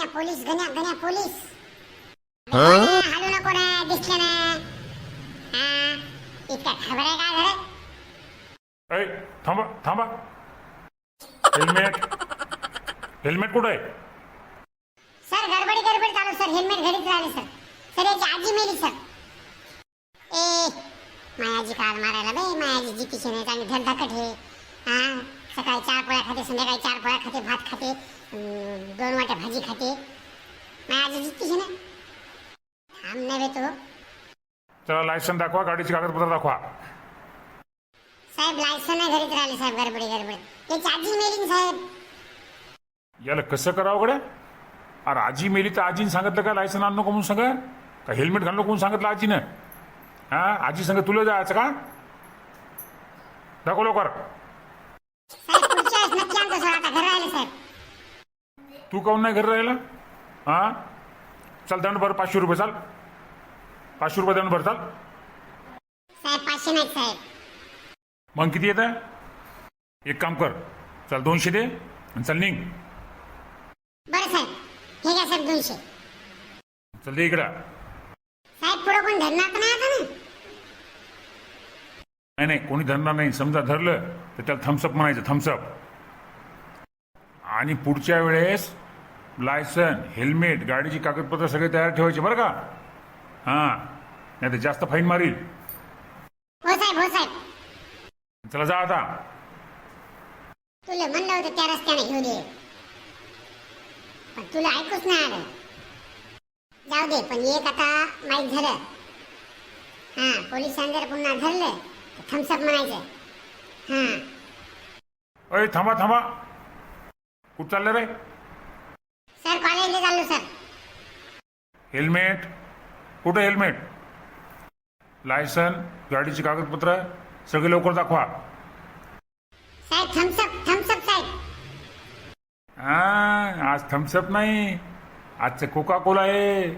गण्या police गण्या गण्या police. हलू नको ना दिसलं ना. हा इतका खबर आहे का घरात? ऐ थांबा थांबा. हेल्मेट हेल्मेट कुठं आहे? सर गडबडी गडबडी चालू सर. हेल्मेट घरीच राहिले सर. सर याची आजी मेली सर. ए मायाजी काल मारायला बाई. मायाजी जी पिशे नाही चांगली धडधाकट हे. हा? सकाळी चार पोळ्या खाते संध्याकाळी चार पोळ्या खाते भात खाते दोन वाट्या भाजी खाते. मायाजी जी पिशे नाही थांब नव्हे तो. चला लायसन दाखवा गाडीची कागदपत्र दाखवा. साहेब लायसन नाही घरीच राहिले साहेब गडबडी गडबडी. याची आजी मेली ना साहेब. याला कसं करावं गड्या? अरे आजी मेली तर आजीने सांगितलं का लायसन आणू नको म्हणून सांग? का हेल्मेट घालू नको म्हणून सांगितलं आजीनं? हा? आजी सांग तुला जायचं का? दाखव लवकर साहेब पुढच्या वेळेस नक्की आणतो सर आता घर राहिले साहेब तू काऊन नाही घरी राहिला? हा? चल दंड भर पाचशे रुपये चाल. पाचशे रुपये दंड भर चाल. साहेब पाचशे साहेब. मग किती येत? आहे एक काम कर. चल दोनशे दे आणि चल निघ. बरं साहेब. घ्या साहेब दोनशे. चल दे इकडं. साहेब पुढे कोण धरणार तर नाही आता ना नाही नाही कोणी धरणार नाही. समजा धरलं तर त्याला थम्सअप म्हणायचं थम्सअप आणि पुढच्या वेळेस लायसन हेल्मेट गाडीची कागदपत्र सगळे तयार ठेवायचे बरं का? हां. नाही तर जास्त फाईन मारील. हो साहेब हो साहेब. चला जा आता. तुला म्हणलं होतं त्या रस्त्याने घेऊ दे पण तुला ऐकूच नाही आलं. जाऊ दे पण एक आता माहीत झालं. हा पोलिसांनी जर पुन्हा धरलं. तर थम्सअप म्हणायचं. हा. अय थांबा थांबा. कुठं चाललं रे? सर कॉलेजला चाललो सर. हेल्मेट? कुठं हेल्मेट? लायसन गाडीची कागदपत्र सगळे लवकर दाखवा. साहेब थम्सअप थम्सअप साहेब. हा आज थम्सअप नाही. आजचं कोका कोला आहे.